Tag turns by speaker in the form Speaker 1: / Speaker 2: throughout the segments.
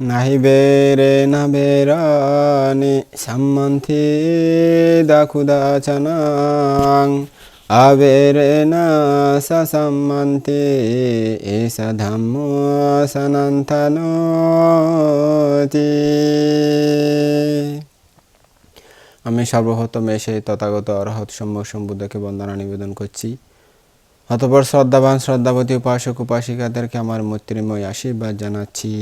Speaker 1: নাহি বেরে না বেরানি সম্মন্থি দাকুদাচনাং আবেরে না সম্মন্তি এসা ধম্ম সনান্তনতি আমি সর্বপ্রথম এসে তথাগত অরহত সম্যক সম্বুদ্ধকে বন্দনা নিবেদন করছি। অতপর শ্রদ্ধাবান শ্রদ্ধাবতী উপাসক উপাসিকাদেরকে আমার মৈত্রীময় আশীর্বাদ জানাচ্ছি।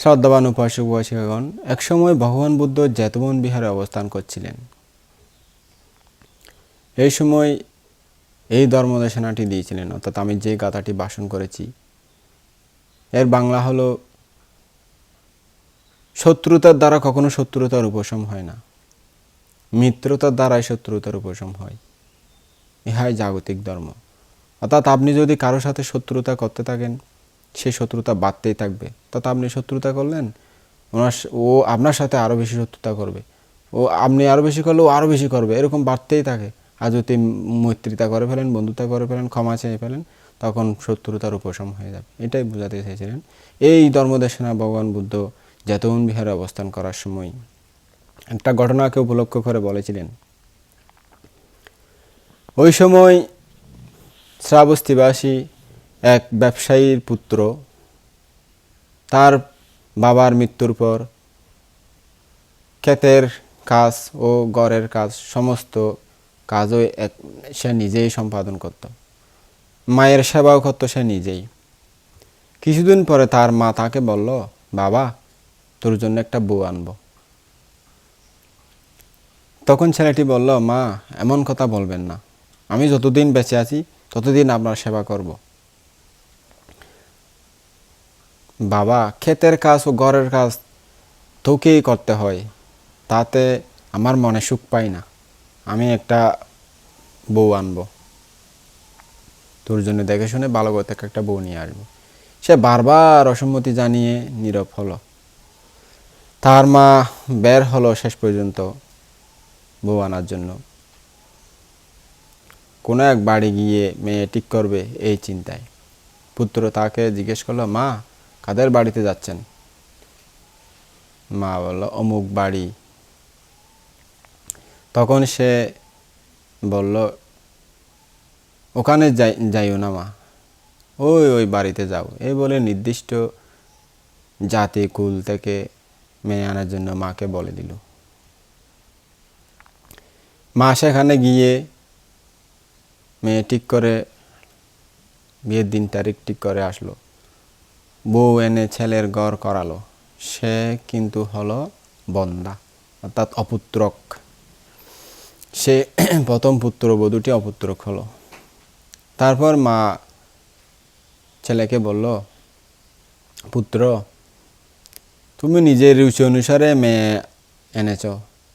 Speaker 1: শ্রদ্ধাবান উপাসক উপাসিকাগণ, একসময় ভগবান বুদ্ধ জেতবন বিহারে অবস্থান করছিলেন। এই সময় এই ধর্মদেশনাটি দিয়েছিলেন, অর্থাৎ আমি যে গাথাটি ভাষণ করেছি। এর বাংলা হলো, শত্রুতার দ্বারা কখনো শত্রুতার উপশম হয় না। মিত্রতার দ্বারাই শত্রুতার উপশম হয়। ইহাই জাগতিক ধর্ম। অর্থাৎ আপনি যদি কারও সাথে শত্রুতা করতে থাকেন সেই শত্রুতা বাড়তেই থাকবে। অর্থাৎ আপনি শত্রুতা করলেন, ওনার ও আপনার সাথে আরও বেশি শত্রুতা করবে। ও আপনি আরও বেশি করলে ও আরও বেশি করবে। এরকম বাড়তেই থাকে। আর যদি মৈত্রিতা করে ফেলেন, বন্ধুতা করে ফেলেন, ক্ষমা চেয়ে ফেলেন, তখন শত্রুতার উপশম হয়ে যাবে। এটাই বোঝাতে চেয়েছিলেন এই ধর্মদেশনা ভগবান বুদ্ধ জেতন বিহারে অবস্থান করার সময় একটা ঘটনাকে উপলক্ষ করে বলেছিলেন। ওই সময় শ্রাবস্তিবাসী এক ব্যবসায়ীর পুত্র তার বাবার মৃত্যুর পর ক্ষেতের কাজ ও গড়ের কাজ সমস্ত কাজও সে নিজেই সম্পাদন করত। মায়ের সেবাও করতো সে নিজেই। কিছুদিন পরে তার মা তাকে বলল, বাবা, তোর জন্য একটা বউ আনব। তখন ছেলেটি বলল, মা, এমন কথা বলবেন না। আমি যতদিন বেঁচে আছি, ততদিন আপনার সেবা করব। বাবা, ক্ষেতের কাজ ও ঘরের কাজ তোকেই করতে হয়। তাতে আমার মনে সুখ পাই না। আমি একটা বউ আনব। তোর জন্য দেখে শুনে ভালো করে একটা বউ নিয়ে আসব। সে বারবার অসম্মতি জানিয়ে নীরব হলো। তার মা বের হলো শেষ পর্যন্ত। বউ আনার জন্য। কোনো এক বাড়ি গিয়ে মেয়ে ঠিক করবে এই চিন্তায়। পুত্র তাকে জিজ্ঞেস করল, মা, কাদের বাড়িতে যাচ্ছেন? মা বলল, অমুক বাড়ি। তখন সে বলল, ওখানে যাই, যাইও না মা। ওই ওই বাড়িতে যাও। এই বলে নির্দিষ্ট জাতি কুল থেকে মেয়ে আনার জন্য মাকে বলে দিল। মা সেখানে গিয়ে মেয়ে ঠিক করে, বিয়ের দিন তারিখ ঠিক করে আসলো। বউ এনে ছেলের ঘর করালো। সে কিন্তু হলো বন্দা, অর্থাৎ অপুত্রক। সে প্রথম পুত্র বধূটি অপুত্রক হলো। তারপর মা ছেলেকে বলল, পুত্র, তুমি নিজের রুচি অনুসারে মেয়ে এনেছ।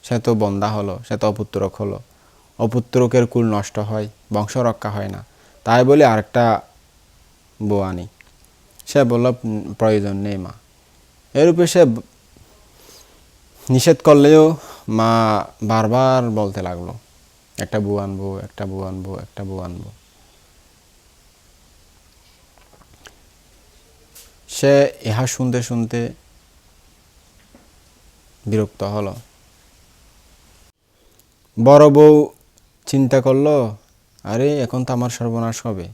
Speaker 1: সে তো বন্দা হলো, সে তো অপুত্রক হলো। অপুত্রকের কুল নষ্ট হয় বংশ রক্ষা হয় না। তাই বলে আরেকটা বউ আনি। সে বলল, প্রয়োজন নেই মা। এরূপে সে নিষেধ করলেও মা বারবার বলতে লাগল, একটা বউ আনব, একটা বউ আনব, একটা বউ আনব। সে ইহা শুনতে শুনতে বিরক্ত হলো। বড় বউ চিন্তা করল, আরে, এখন তো আমার সর্বনাশ হবে।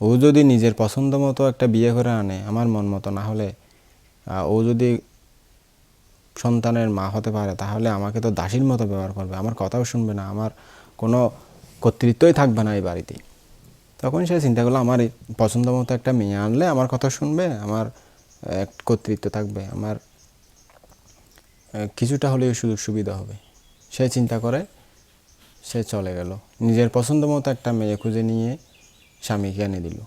Speaker 1: ও যদি নিজের পছন্দ মতো একটা বিয়ে করে আনে, আমার মন মতো না হলে ও যদি সন্তানের মা হতে পারে, তাহলে আমাকে তো দাসীর মতো ব্যবহার করবে। আমার কথাও শুনবে না, আমার কোনো কর্তৃত্বই থাকবে না এই বাড়িতে। তখন সে চিন্তা করল, আমার পছন্দ মতো একটা মেয়ে আনলে আমার কথা শুনবে, আমার এক কর্তৃত্ব থাকবে, আমার কিছুটা হলেও সুযোগ সুবিধা হবে। সে চিন্তা করে সে চলে গেল। নিজের পছন্দ মতো একটা মেয়ে খুঁজে নিয়ে স্বামীকে এনে দিল।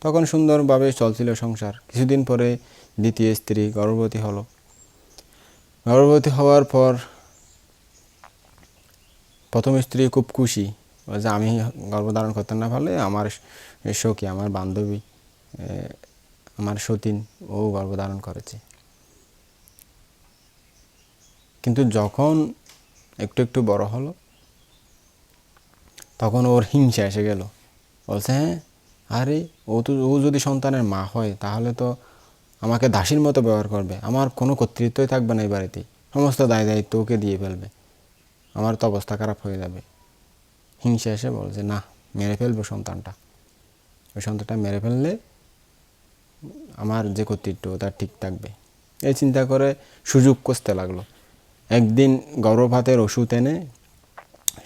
Speaker 1: তখন সুন্দরভাবে চলছিল সংসার। কিছুদিন পরে দ্বিতীয় স্ত্রী গর্ভবতী হলো। গর্ভবতী হওয়ার পর প্রথম স্ত্রী খুব খুশি। যে, আমি গর্ভধারণ করতে না পারলে আমার সখী, আমার বান্ধবী আমার সতীন, ও গর্ভধারণ করেছে। কিন্তু যখন একটু একটু বড় হলো। তখন ওর হিংসা এসে গেল। বলছে হ্যাঁ আরে, ও তো, ও যদি সন্তানের মা হয়, তাহলে তো আমাকে দাসীর মতো ব্যবহার করবে। আমার কোনো কর্তৃত্বই থাকবে না এই বাড়িতে। সমস্ত দায় দায়িত্ব ওকে দিয়ে ফেলবে। আমার তো অবস্থা খারাপ হয়ে যাবে। হিংসা এসে বলছে, না, মেরে ফেলব সন্তানটা। ওই সন্তানটা মেরে ফেললে আমার যে কর্তৃত্ব তার ঠিক থাকবে। এই চিন্তা করে সুযোগ কষতে লাগল। একদিন গর্ভপাতের ওষুধ এনে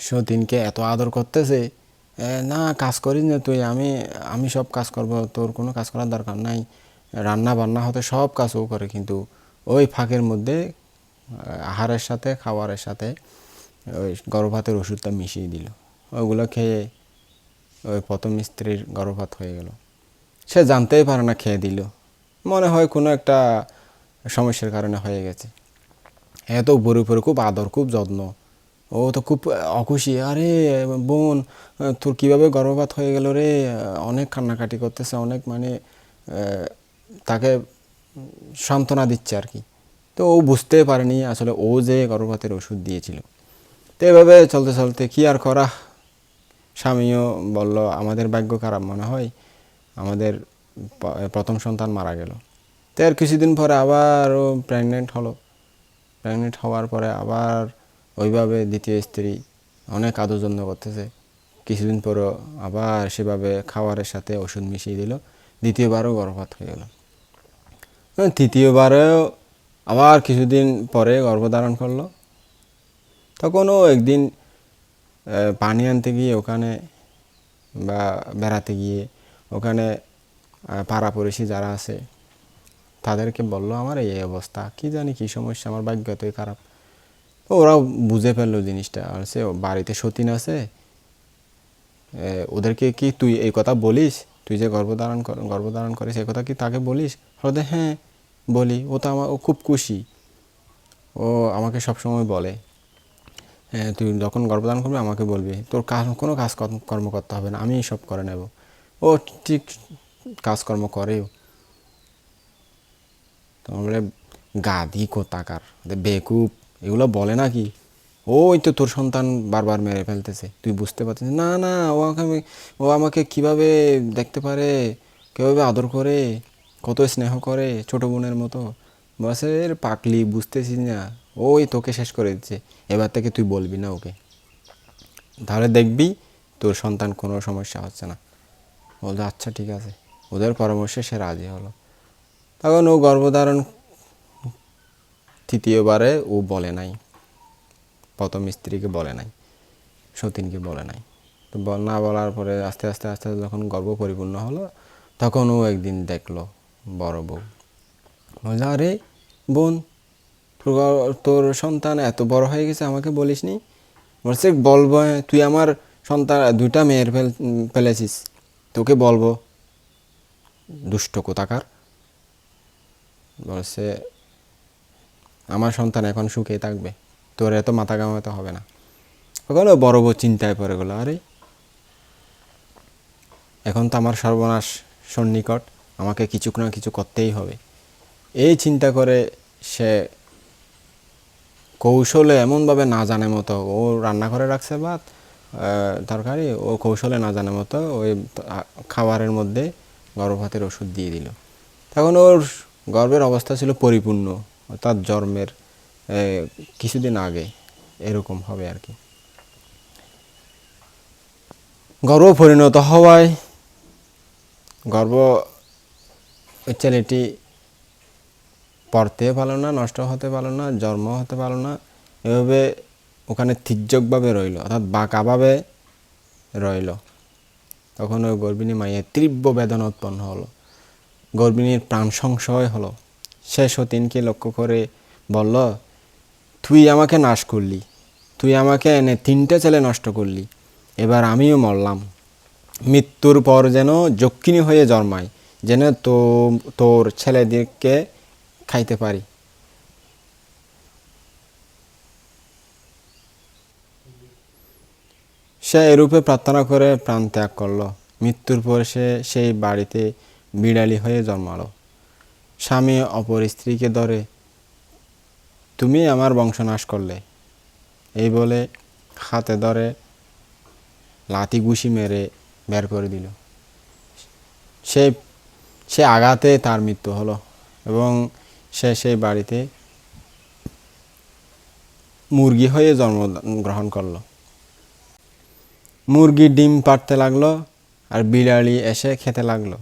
Speaker 1: সতীনকে এত আদর করতেছে না, কাজ করিস না তুই, আমি আমি সব কাজ করব, তোর কোনো কাজ করার দরকার নাই। রান্না বান্না হতে সব কাজ ও করে, কিন্তু ওই ফাঁকের মধ্যে আহারের সাথে, খাবারের সাথে ওই গর্ভপাতের ওষুধটা মিশিয়ে দিল। ওগুলো খেয়ে ওই প্রথম স্ত্রীর গর্ভপাত হয়ে গেল। সে জানতেই পারে না, খেয়ে দিল। মনে হয় কোনো একটা সমস্যার কারণে হয়ে গেছে। এত উপরে উপরে খুব আদর, খুব যত্ন। ও তো খুব অখুশি। আরে, বোন তোর কীভাবে গর্ভপাত হয়ে গেল রে? অনেক কান্নাকাটি করতেছে, অনেক মানে তাকে সান্ত্বনা দিচ্ছে আর কি। তো ও বুঝতে পারেনি আসলে ও যে গর্ভপাতের ওষুধ দিয়েছিল। তো এভাবে চলতে চলতে কি আর করা? স্বামীও বলল, আমাদের ভাগ্য খারাপ মনে হয়। আমাদের প্রথম সন্তান মারা গেল। তো আর কিছুদিন পরে আবার ও প্রেগনেন্ট হলো। প্রেগনেন্ট হওয়ার পরে আবার ওইভাবে দ্বিতীয় স্ত্রী অনেক আদর যত্ন করতেছে। কিছুদিন পরও আবার সেভাবে খাবারের সাথে ওষুধ মিশিয়ে দিল। দ্বিতীয়বারও গর্ভপাত হয়ে গেল। হ্যাঁ, তৃতীয়বারেও আবার কিছুদিন পরে গর্ভধারণ করল। তখনও একদিন পানি আনতে গিয়ে ওখানে বা বেড়াতে গিয়ে ওখানে আহ, পাড়াপড়শি যারা আছে তাদেরকে বলল, আমার এই অবস্থা, কি জানি কি সমস্যা, আমার ভাগ্য এতই খারাপ। তো ওরাও বুঝে ফেলল জিনিসটা। আর সে বাড়িতে সতীন আছে ওদেরকে কি তুই এই কথা বলিস? তুই যে গর্ভধারণ গর্ভধারণ করিস এই কথা কি তাকে বলিস? হয়তো হ্যাঁ বলি। ও তো আমার, ও খুব খুশি। ও আমাকে সবসময় বলে হ্যাঁ তুই যখন গর্ভধারণ করবি, আমাকে বলবি। তোর কাজ, কোনো কাজ কর্ম করতে হবে না, আমি সব করে নেব। ও ঠিক কাজকর্ম করেও তোমার বলে গাদি কোথাকার? বেকুব, এগুলো বলে নাকি? ওই তো তোর সন্তান বারবার মেরে ফেলতেছে, তুই বুঝতে পারছিস? না না, ও আমাকে ও আমাকে কীভাবে দেখতে পারে, কীভাবে আদর করে, কত স্নেহ করে, ছোট বোনের মতো। বসের পাকলি বুঝতেছিস না? ওই তোকে শেষ করে দিচ্ছে, এবার থেকে তুই বলবি না ওকে। তাহলে দেখবি তোর সন্তান কোনো সমস্যা হচ্ছে না। বলতো আচ্ছা ঠিক আছে। ওদের পরামর্শে সে রাজি হলো। তখন ও গর্ভধারণ তৃতীয়বারে ও বলে নাই। প্রথম স্ত্রীকে বলে নাই, সতীনকে বলে নাই। তো না বলার পরে আস্তে আস্তে আস্তে যখন গর্ব পরিপূর্ণ হলো, তখন ও একদিন দেখল বড় বউ। আরে বোন তোর সন্তান এত বড় হয়ে গেছে, আমাকে বলিসনি বলছে, বলব, তুই আমার সন্তান, দুইটা মেয়ের ফেল, ফেলেছিস, তোকে বলব। দুষ্ট কোথাকার? বলছে আমার সন্তান এখন সুখে থাকবে। তোর এত মাথা কামাতে হবে না। ওগুলো বড় বড় চিন্তায় পড়ে গেলো, আরে, এখন তো আমার সর্বনাশ সন্নিকট, আমাকে কিছু না কিছু করতেই হবে। এই চিন্তা করে সে কৌশলে এমনভাবে না জানে মতো, ও রান্না করে রাখছে ভাত তরকারি, ও কৌশলে না জানে মতো ওই খাবারের মধ্যে গর্ভপাতের ওষুধ দিয়ে দিল। তখন ওর গর্ভের অবস্থা ছিল পরিপূর্ণ, অর্থাৎ জন্মের কিছুদিন আগে, এরকম হবে আর কি। গর্ভ পরিণত হওয়ায় গর্ভ ছেলেটি পড়তে পারল না, নষ্ট হতে পারল না, জন্ম হতে পারল না, এভাবে ওখানে তির্যকভাবে রইল, অর্থাৎ বাঁকাভাবে রইল। তখন ওই গর্ভিণী মায়ের তীব্র বেদনা উৎপন্ন হলো। গর্ভিণীর প্রাণ সংশয় হলো। সে সতীনকে লক্ষ্য করে বলল, তুই আমাকে নাশ করলি। তুই আমাকে এনে তিনটে ছেলে নষ্ট করলি। এবার আমিও মরলাম। মৃত্যুর পর যেন যক্ষিণী হয়ে জন্মায়, যেন তো, তোর ছেলেদেরকে খাইতে পারি। সে এরূপে প্রার্থনা করে প্রাণ ত্যাগ করল। মৃত্যুর পর সে সেই বাড়িতে বিড়ালি হয়ে জন্মালো স্বামী অপর স্ত্রীকে ধরে, তুমি আমার বংশনাশ করলে। এই বলে হাতে ধরে লাথি ঘুষি মেরে বের করে দিল। সে সে আঘাতে তার মৃত্যু হলো এবং সে সেই বাড়িতে মুরগি হয়ে জন্মগ্রহণ করল। মুরগি ডিম পাড়তে লাগল আর বিড়ালি এসে খেতে লাগল।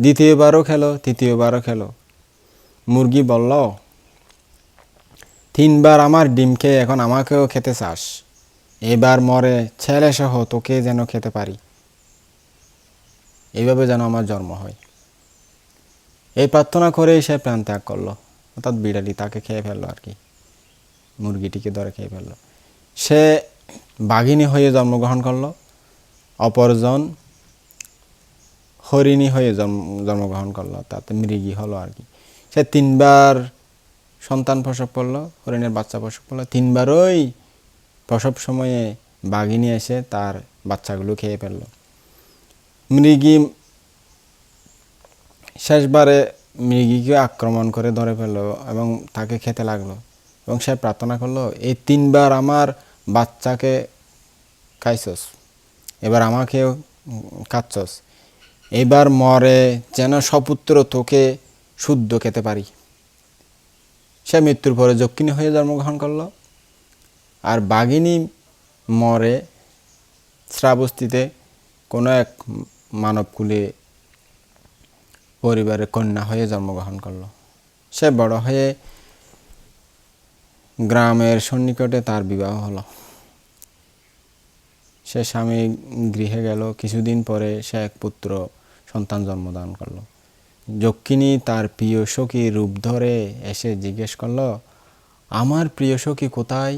Speaker 1: দ্বিতীয়বারও খেলো, তৃতীয়বারও খেলো। মুরগি বলল, তিনবার আমার ডিম খেয়ে এখন আমাকেও খেতে চাস। এবার মরে ছেলে সহ তোকে যেন খেতে পারি। এইভাবে যেন আমার জন্ম হয়। এই প্রার্থনা করেই সে প্রাণ ত্যাগ করল। অর্থাৎ বিড়ালি তাকে খেয়ে ফেলল আর কি। মুরগিটিকে ধরে খেয়ে ফেলল। সে বাঘিনী হয়ে জন্মগ্রহণ করল। অপরজন হরিণী হয়ে জন্ম, জন্মগ্রহণ করল, তাতে মৃগী হলো আর কি। সে তিনবার সন্তান প্রসব করল, হরিণের বাচ্চা প্রসব করল তিনবারই প্রসব সময়ে বাঘিনী এসে তার বাচ্চাগুলো খেয়ে ফেলল। মৃগী শেষবারে মৃগীকে আক্রমণ করে ধরে ফেলল এবং তাকে খেতে লাগল এবং সে প্রার্থনা করল, এই তিনবার আমার বাচ্চাকে খাইছস, এবার আমাকেও খাচ্ছস। এবার মরে যেন সপুত্র তোকে শুদ্ধ খেতে পারি। সে মৃত্যুর পরে যক্ষিণী হয়ে জন্মগ্রহণ করল। আর বাঘিনী মরে শ্রাবস্তিতে কোনো এক মানবকুলে পরিবারের কন্যা হয়ে জন্মগ্রহণ করল। সে বড় হয়ে গ্রামের সন্নিকটে তার বিবাহ হলো। সে স্বামী গৃহে গেল। কিছুদিন পরে সে এক পুত্র সন্তান জন্মদান করল। যক্ষিণী তার প্রিয় সখী রূপ ধরে এসে জিজ্ঞেস করল, আমার প্রিয় সখী কোথায়?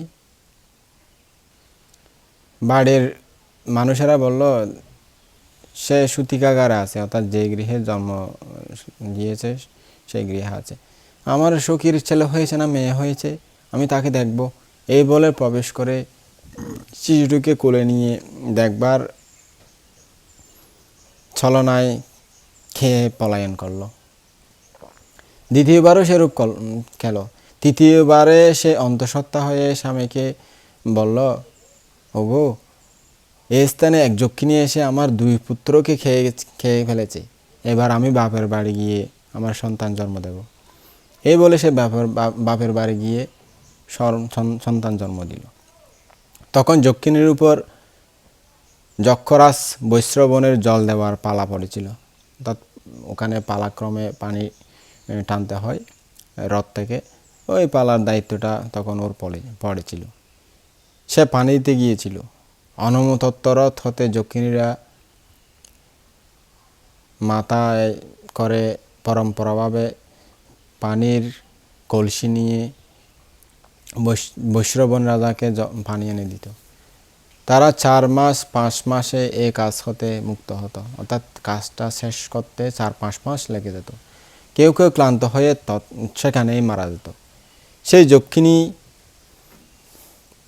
Speaker 1: বাড়ির মানুষেরা বলল, সে সুতিকাগারে আছে, অর্থাৎ যে গৃহে জন্ম দিয়েছে সেই গৃহে আছে। আমার সখীর ছেলে হয়েছে না, মেয়ে হয়েছে, আমি তাকে দেখব। এই বলে প্রবেশ করে শিশুটিকে কোলে নিয়ে দেখবার ছলনায় খেয়ে পলায়ন করল। দ্বিতীয়বারও সেরূপ কল- খেল। তৃতীয়বারে সে অন্তঃসত্ত্বা হয়ে স্বামীকে বলল, ওগো এই স্থানে এক যক্ষিণী এসে আমার দুই পুত্রকে খেয়ে খেয়ে ফেলেছে। এবার আমি বাপের বাড়ি গিয়ে আমার সন্তান জন্ম দেব। এই বলে সে বাপের বাপের বাড়ি গিয়ে সন্তান জন্ম দিল। তখন যক্ষিণীর উপর যক্ষরাজ বৈশ্রবণের জল দেওয়ার পালা পড়েছিল। অর্থাৎ ওখানে পালাক্রমে পানি টানতে হয়, রথ থেকে। ওই পালার দায়িত্বটা তখন ওর পড়ে, পড়েছিল। সে পানি দিতে গিয়েছিল। অনমতত্তরথ হতে যক্ষিণীরা মাথায় করে পরম্পরাভাবে পানির কলসি নিয়ে বৈশ- বৈশ্রবণ রাজাকে পানি এনে দিত। তারা চার মাস, পাঁচ মাসে এই কাজ হতে মুক্ত হতো। অর্থাৎ কাজটা শেষ করতে চার, পাঁচ মাস লেগে যেত। কেউ কেউ ক্লান্ত হয়ে সেখানেই মারা যেত। সেই যক্ষিণী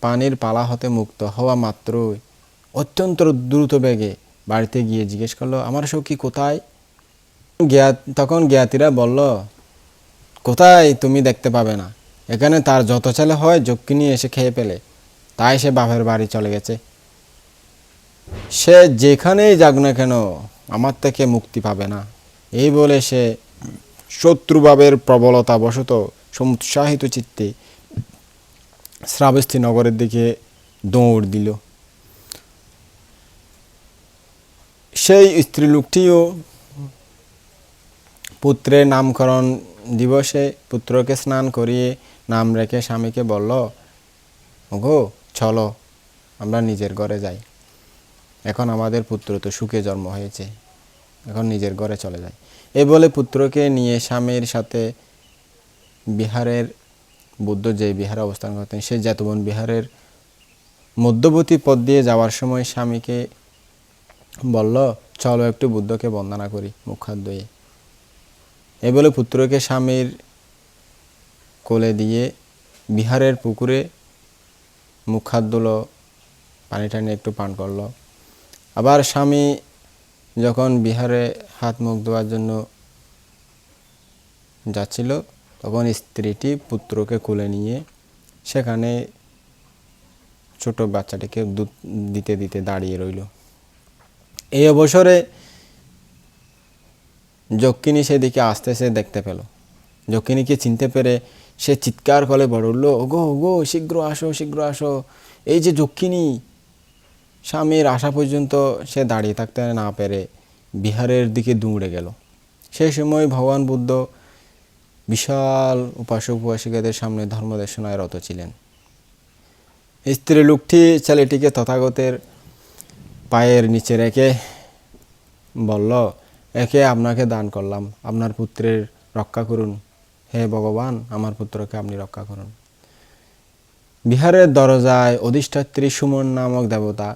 Speaker 1: পানির পালা হতে মুক্ত হওয়া মাত্রই অত্যন্ত দ্রুত বেগে বাড়িতে গিয়ে জিজ্ঞেস করল, আমার সখী কোথায়? জ্ঞাত তখন জ্ঞাতিরা বলল, কোথায় তুমি দেখতে পাবে না। এখানে তার যত ছেলে হয়, যক্ষিণী এসে খেয়ে পেলে। তাই সে বাপের বাড়ি চলে গেছে। সে যেখানেই যাক না কেন, আমার থেকে মুক্তি পাবে না। এই বলে সে শত্রুভাবের প্রবলতা বশত সমুৎসাহিত চিত্তে শ্রাবস্তী নগরের দিকে দৌড় দিল। সেই স্ত্রীলোকটিও পুত্রের নামকরণ দিবসে পুত্রকে স্নান করিয়ে নাম রেখে স্বামীকে বলল, ওগো চলো, আমরা নিজের ঘরে যাই। এখন আমাদের পুত্র তো সুখে জন্ম হয়েছে। এখন নিজের ঘরে চলে যায়। এই বলে পুত্রকে নিয়ে স্বামীর সাথে বিহারের বুদ্ধ যে বিহারে অবস্থান করতেন সেই জাতবন বিহারের মধ্যবর্তী পথ দিয়ে যাওয়ার সময় স্বামীকে বলল, চলো একটু বুদ্ধকে বন্দনা করি মুখ হাত ধুয়ে এই বলে পুত্রকে স্বামীর কোলে দিয়ে বিহারের পুকুরে মুখ হাত ধুলো পানি টানি একটু পান করল। আবার স্বামী যখন বিহারে হাত মুখ ধোয়ার জন্য যাচ্ছিল, তখন স্ত্রীটি পুত্রকে কোলে নিয়ে সেখানে ছোট বাচ্চাটিকে দুধ দিতে দিতে দাঁড়িয়ে রইল। এই অবসরে যক্ষিণী সেদিকে আসতেছে দেখতে পেল। যক্ষিণীকে চিনতে পেরে সে চিৎকার করে বড় উঠল ওগো ওগো, শীঘ্র আসো শীঘ্র আসো। এই যে যক্ষিণী, স্বামীর আসা পর্যন্ত সে দাঁড়িয়ে থাকতে না পেরে বিহারের দিকে দৌড়ে গেল। সেই সময় ভগবান বুদ্ধ বিশাল উপাসক উপাসিকাদের সামনে ধর্মদেশনায় রত ছিলেন। স্ত্রী লোকটি ছেলেটিকে তথাগতের পায়ের নিচে রেখে বলল, একে আপনাকে দান করলাম, আপনার পুত্রের রক্ষা করুন। হে ভগবান, আমার পুত্রকে আপনি রক্ষা করুন। বিহারের দরজায় অধিষ্ঠাত্রী সুমন নামক দেবতা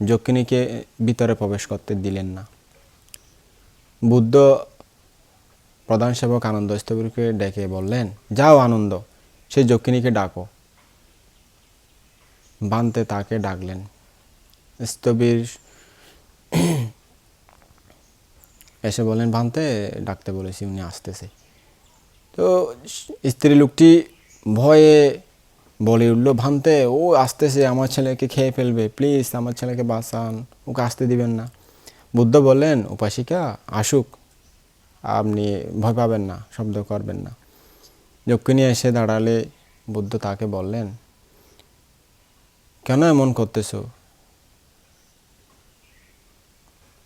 Speaker 1: যক্ষিণীকে ভিতরে প্রবেশ করতে দিলেন না। বুদ্ধ প্রধান সেবক আনন্দ স্থবিরকে ডেকে বললেন, যাও আনন্দ সেই যক্ষিণীকে ডাকো। বানতে তাকে ডাকলেন। স্থবির এসে বলেন বানতে, ডাকতে বলেছি, উনি আসতেছে। তো স্ত্রী লোকটি ভয়ে বলে উঠল, ভানতে, ও আসতেছে, আমার ছেলেকে খেয়ে ফেলবে। প্লিজ, আমার ছেলেকে বাঁচান। ওকে আসতে দিবেন না। বুদ্ধ বললেন, উপাসিকা, আসুক। আপনি ভয় পাবেন না, শব্দ করবেন না। যক্ষিণী এসে দাঁড়ালে বুদ্ধ তাকে বললেন, কেন এমন করতেছো?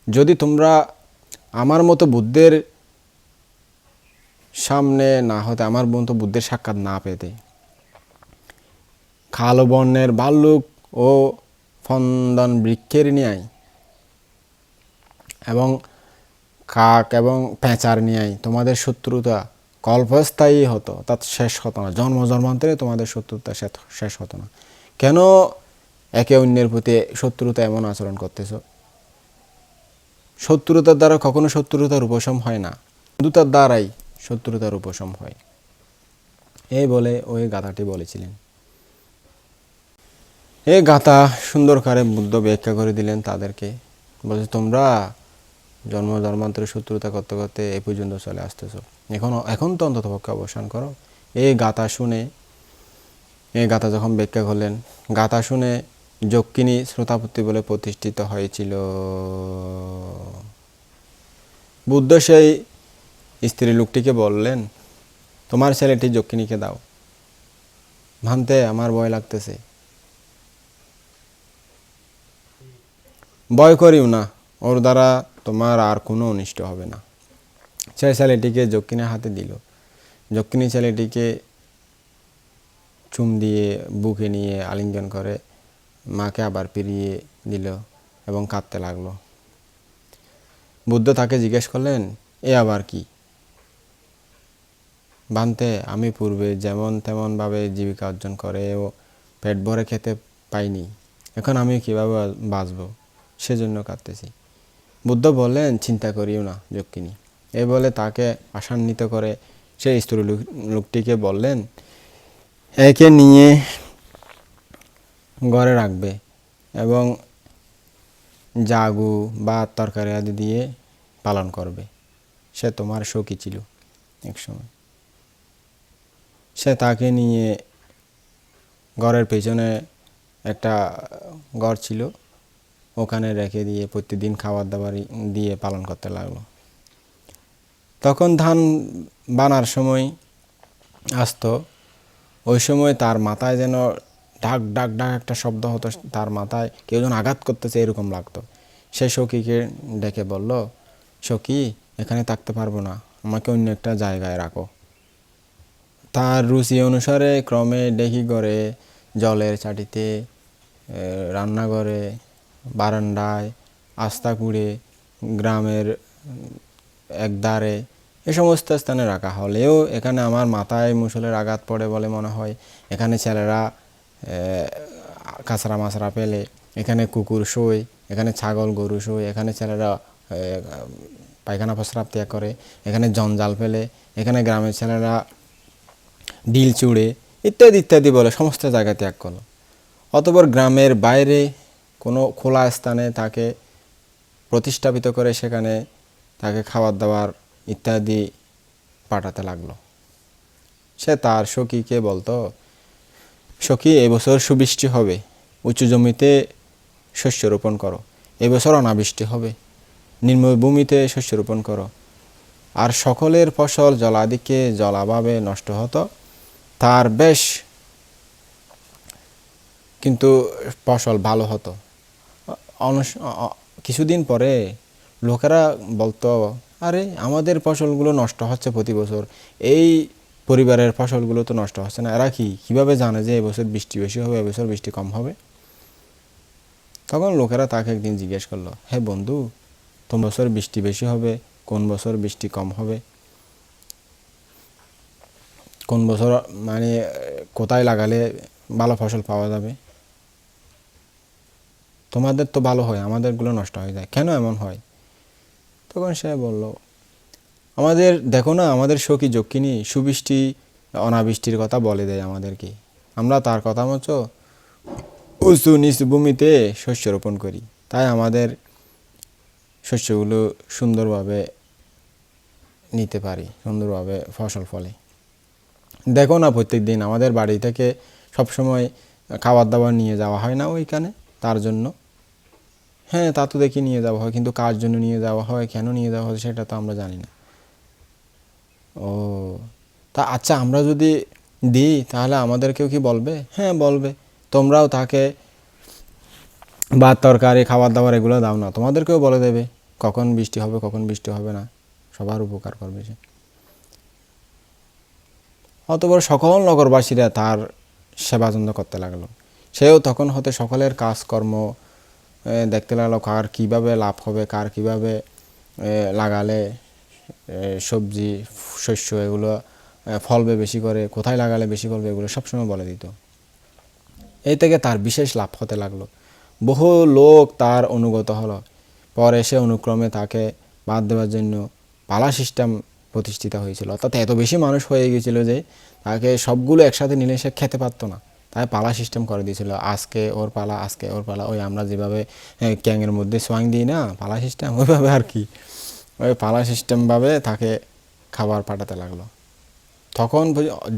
Speaker 1: যদি তোমরা আমার মতো বুদ্ধের সামনে না হতে আমার মতো বুদ্ধের সাক্ষাৎ না পেতে। কালো বর্ণের ভাল্লুক ও ফন্দন বৃক্ষের ন্যায় এবং কাক এবং পেঁচার ন্যায় তোমাদের শত্রুতা কল্পস্থায়ী হতো, তা শেষ হতো না। জন্ম জন্মান্তরে তোমাদের শত্রুতা শেষ হতো না। কেন একে অন্যের প্রতি শত্রুতা এমন আচরণ করতেছ? শত্রুতার দ্বারা কখনো শত্রুতার উপশম হয় না। বন্ধুতার দ্বারাই শত্রুতার উপশম হয়। এই বলে ওই গাথাটি বলেছিলেন। এই গাথা সুন্দর করে বুদ্ধ ব্যাখ্যা করে দিলেন তাদেরকে। বলছে, তোমরা জন্ম, জন্মান্তরে শত্রুতা করতে করতে এ পর্যন্ত চলে আসতেছো। এখন এখন তো অন্তত পক্ষে অবসান করো। এই গাথা শুনে এই গাথা যখন ব্যাখ্যা করলেন, গাথা শুনে যক্ষিণী শ্রোতাপত্তি বলে প্রতিষ্ঠিত হয়েছিল। বুদ্ধ সেই স্ত্রী লোকটিকে বললেন, তোমার ছেলেটি যক্ষিণীকে দাও। ভানতে আমার ভয় লাগতেছে। ভয় করিও না, ওর দ্বারা তোমার আর কোনো অনিষ্ট হবে না। সে ছেলেটিকে যক্ষিণের হাতে দিল। যক্ষিণী ছেলেটিকে চুম দিয়ে বুকে নিয়ে আলিঙ্গন করে মাকে আবার ফিরিয়ে দিল এবং কাঁদতে লাগল। বুদ্ধ তাকে জিজ্ঞেস করলেন, এ আবার কি? বানতে আমি পূর্বে যেমন তেমনভাবে জীবিকা অর্জন করে ও পেট ভরে খেতে পাইনি। এখন আমি কীভাবে বাঁচব? সেজন্য কাঁদতেছি। বুদ্ধ বললেন, চিন্তা করিও না, যক্ষিণী। এ বলে তাকে আশান্বিত করে সেই স্ত্রী লোক- লোকটিকে বললেন, একে নিয়ে ঘরে রাখবে এবং জাগু বা তরকারি আদি দিয়ে পালন করবে। সে তোমার সখী ছিল একসময় সে তাকে নিয়ে ঘরের পেছনে একটা ঘর ছিল। ওখানে রেখে দিয়ে প্রতিদিন খাবার দাবার দিয়ে পালন করতে লাগল। তখন ধান বানার সময় আসতো। ওই সময় তার মাথায় যেন ডাক ডাক ডাক একটা শব্দ হতো তার মাথায়। কেউ যেন আঘাত করতেছে এরকম লাগতো। সে সখীকে ডেকে বলল, সখী, এখানে থাকতে পারব না। আমাকে অন্য একটা জায়গায় রাখো। তার রুচি অনুসারে ক্রমে ডেকি করে জলের চাটিতে রান্নাঘরে বারান্দায় আস্তাকুড়ে গ্রামের এক ধারে এ সমস্ত স্থানে রাখা। হলেও এখানে আমার মাথায় মুসলের আঘাত পড়ে বলে মনে হয়। এখানে ছেলেরা কাঁচরা মাছরা পেলে, এখানে কুকুর শোয়, এখানে ছাগল গরু শোয়, এখানে ছেলেরা পায়খানা প্রস্রাব ত্যাগ করে, এখানে জঞ্জাল ফেলে এখানে গ্রামের ছেলেরা ঢিল চুড়ে ইত্যাদি ইত্যাদি বলে সমস্ত জায়গা ত্যাগ করল। অতপর গ্রামের বাইরে কোনো খোলা স্থানে তাকে প্রতিষ্ঠাপিত করে সেখানে তাকে খাবার দাবার ইত্যাদি পাঠাতে লাগল। সে তার সখীকে বলতো, সখী, এবছর সুবৃষ্টি হবে, উঁচু জমিতে শস্য রোপণ করো, এবছর অনাবৃষ্টি হবে, নিম্নভূমিতে শস্য রোপণ করো, আর সকলের ফসল জলাদিকে জলাভাবে নষ্ট হতো। তার বেশ কিন্তু ফসল ভালো হতো। কিছুদিন পরে লোকেরা বলতো, আরে, আমাদের ফসলগুলো নষ্ট হচ্ছে প্রতি বছর। এই পরিবারের ফসলগুলো তো নষ্ট হচ্ছে না। এরা কি, কীভাবে জানে যে এবছর বৃষ্টি বেশি হবে, এবছর বৃষ্টি কম হবে? তখন লোকেরা তাকে একদিন জিজ্ঞেস করল, হে বন্ধু কোন বছর বৃষ্টি বেশি হবে, কোন বছর বৃষ্টি কম হবে? কোন বছর মানে কোথায় লাগালে ভালো ফসল পাওয়া যাবে? তোমাদের তো ভালো হয়, আমাদেরগুলো নষ্ট হয়ে যায়। কেন এমন হয়? তখন সে বলল, আমাদের, দেখো না, আমাদের সখী যক্ষিণী সুবৃষ্টি, অনাবৃষ্টির কথা বলে দেয় আমাদেরকে। আমরা তার কথা মতো উঁচু নিচু ভূমিতে শস্য রোপণ করি। তাই আমাদের শস্যগুলো সুন্দরভাবে নিতে পারি, সুন্দরভাবে ফসল ফলে। দেখো না প্রত্যেক দিন আমাদের বাড়ি থেকে সবসময় খাবার দাবার নিয়ে যাওয়া হয় না ওইখানে, তার জন্য। হ্যাঁ তা তো দেখি নিয়ে যাওয়া হয়, কিন্তু কার জন্য নিয়ে যাওয়া হয়, কেন নিয়ে যাওয়া হয় সেটা তো আমরা জানি না। ও, তা আচ্ছা আমরা যদি দিই, তাহলে আমাদেরকেও কি বলবে? হ্যাঁ বলবে। তোমরাও তাকে ভাত, তরকারি খাবার দাবার এগুলো দাও না, তোমাদেরকেও বলে দেবে, কখন বৃষ্টি হবে, কখন বৃষ্টি হবে না, সবার উপকার করবে সে। অতপর সকল নগরবাসীরা তার সেবা যত্ন করতে লাগল। সেও তখন হতে সকলের কাজকর্ম দেখতে লাগল কার কীভাবে লাভ হবে, কার কীভাবে লাগালে সবজি, শস্য এগুলো ফলবে বেশি করে, কোথায় লাগালে বেশি ফলবে এগুলো সবসময় বলে দিত। এই থেকে তার বিশেষ লাভ হতে লাগল। বহু লোক তার অনুগত হলো। পরে সে অনুক্রমে তাকে বাদ দেওয়ার জন্য পালা সিস্টেম প্রতিষ্ঠিত হয়েছিল। অর্থাৎ এত বেশি মানুষ হয়ে গিয়েছিল যে তাকে সবগুলো একসাথে নিলে সে খেতে পারতো না। তাই পালা সিস্টেম করে দিয়েছিল। আজকে ওর পালা, আজকে ওর পালা। ওই আমরা যেভাবে ক্যাংয়ের মধ্যে সোয়াং দিই না, পালা সিস্টেম ওইভাবে আর কি। ওই পালা সিস্টেমভাবে তাকে খাবার পাঠাতে লাগল। তখন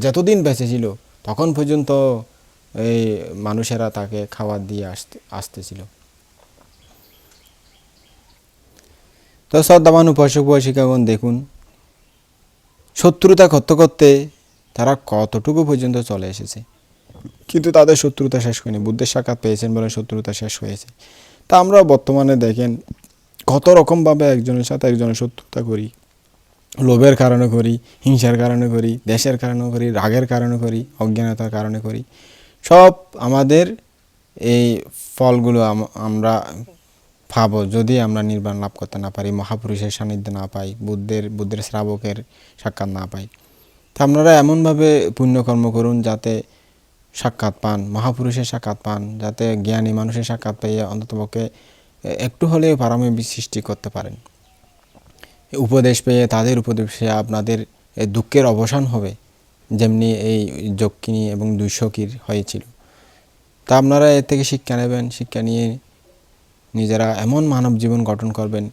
Speaker 1: যতদিন বেঁচে ছিল, তখন পর্যন্ত এই মানুষেরা তাকে খাবার দিয়ে আসতে, আসতেছিল। তো শ্রদ্ধাবান উপাসক উপাসিকাগণ দেখুন শত্রুতা করতে করতে তারা কতটুকু পর্যন্ত চলে এসেছে? কিন্তু তাদের শত্রুতা শেষ হয়নি। বুদ্ধের সাক্ষাৎ পেয়েছেন বলে শত্রুতা শেষ হয়েছে। তা আমরা বর্তমানে দেখেন কত রকমভাবে একজনের সাথে একজনের শত্রুতা করি। লোভের কারণে করি, হিংসার কারণে করি, দেশের কারণে করি, রাগের কারণে করি, অজ্ঞানতার কারণে করি। সব আমাদের এই ফলগুলো আমরা পাবো যদি আমরা নির্বাণ লাভ করতে না পারি, মহাপুরুষের সান্নিধ্য না পাই, বুদ্ধের বুদ্ধের শ্রাবকের সাক্ষাৎ না পাই, তা আপনারা এমনভাবে পুণ্যকর্ম করুন যাতে সাক্ষাৎ পান, মহাপুরুষের সাক্ষাৎ পান, যাতে জ্ঞানী মানুষের সাক্ষাৎ পাইয়ে অন্ততপক্ষে একটু হলেও পারমী সৃষ্টি করতে পারেন। উপদেশ পেয়ে তাদের উপদেশে আপনাদের দুঃখের অবসান হবে, যেমনি এই যক্ষিণী এবং দুইশকির হয়েছিল। তা আপনারা এর থেকে শিক্ষা নেবেন, শিক্ষা নিয়ে নিজেরা এমন মানব জীবন গঠন করবেন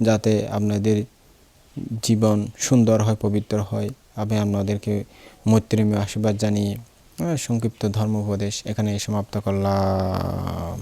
Speaker 1: যাতে আপনাদের জীবন সুন্দর হয়, পবিত্র হয়। আমি আপনাদেরকে মৈত্রীমী আশীর্বাদ জানিয়ে সংক্ষিপ্ত ধর্ম উপদেশ এখানে সমাপ্ত করলাম।